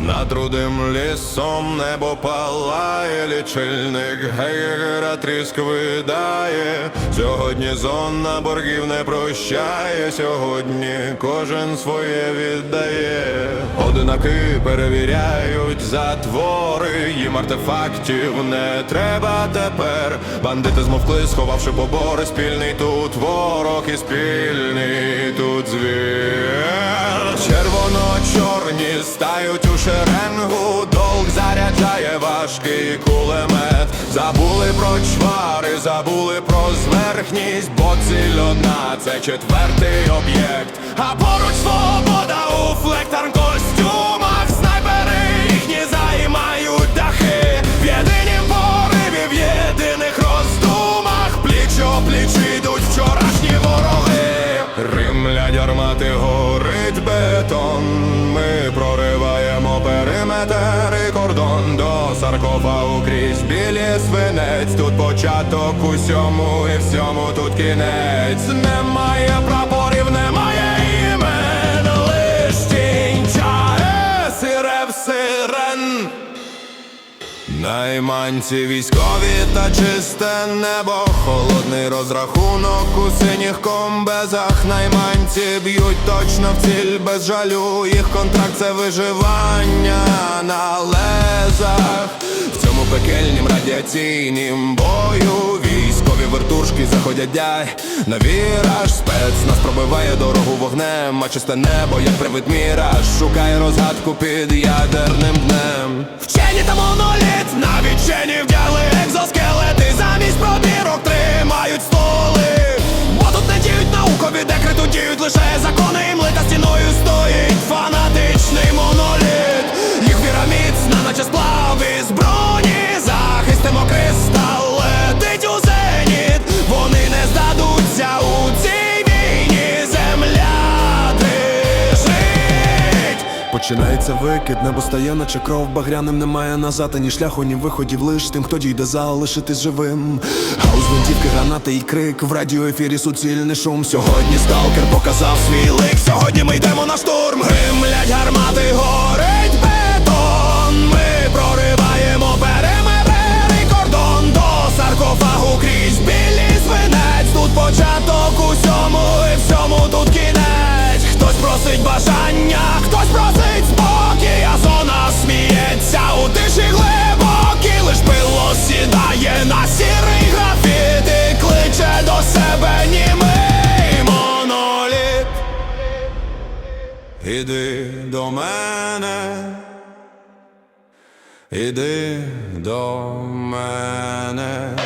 Над рудим лісом небо палає, лічильник гейгера тріск видає. Сьогодні зона боргів не прощає, сьогодні кожен своє віддає. Одинаки перевіряють затвори, їм артефактів не треба тепер. Бандити змовкли, сховавши побори, спільний тут ворог і спільний тут звір. Червоно-чорні стають у шеренгу, заряджає важкий кулемет. Забули про чвари, забули про зверхність, бо ціль одна це четвертий об'єкт. А поруч свобода у флектор костюмах, снайпери їхні займають дахи. В єдинім пориві, в єдиних роздумах, пліч пліч йдуть вчорашні вороги. Римлять армати, горить бетон. Ми прориваємо периметр кордон до саркофагу крізь білі свинець. Тут початок усьому і всьому тут кінець. Немає прапорів, Найманці військові та чисте небо, холодний розрахунок у синіх комбезах. Найманці б'ють точно в ціль без жалю. Їх контракт це виживання на лезах. В цьому пекельнім радіаційнім бою військові вертушки заходять дяй на віраж. Спец нас пробиває дорогу вогнем, а чисте небо, як привид міраж, шукає розгадку під ядерним днем. Вчені та навіть лише закони Починається викид, небо стає, наче кров багряним немає назад, ані шляху, ні виходів, лиш тим, хто дійде залишитись живим. Хаус, гвинтівки, гранати і крик, в радіоефірі суцільний шум. Сьогодні сталкер показав свій лик. Сьогодні ми йдемо на штурм. Гримлять гармати, горить Іди до мене, іди до мене.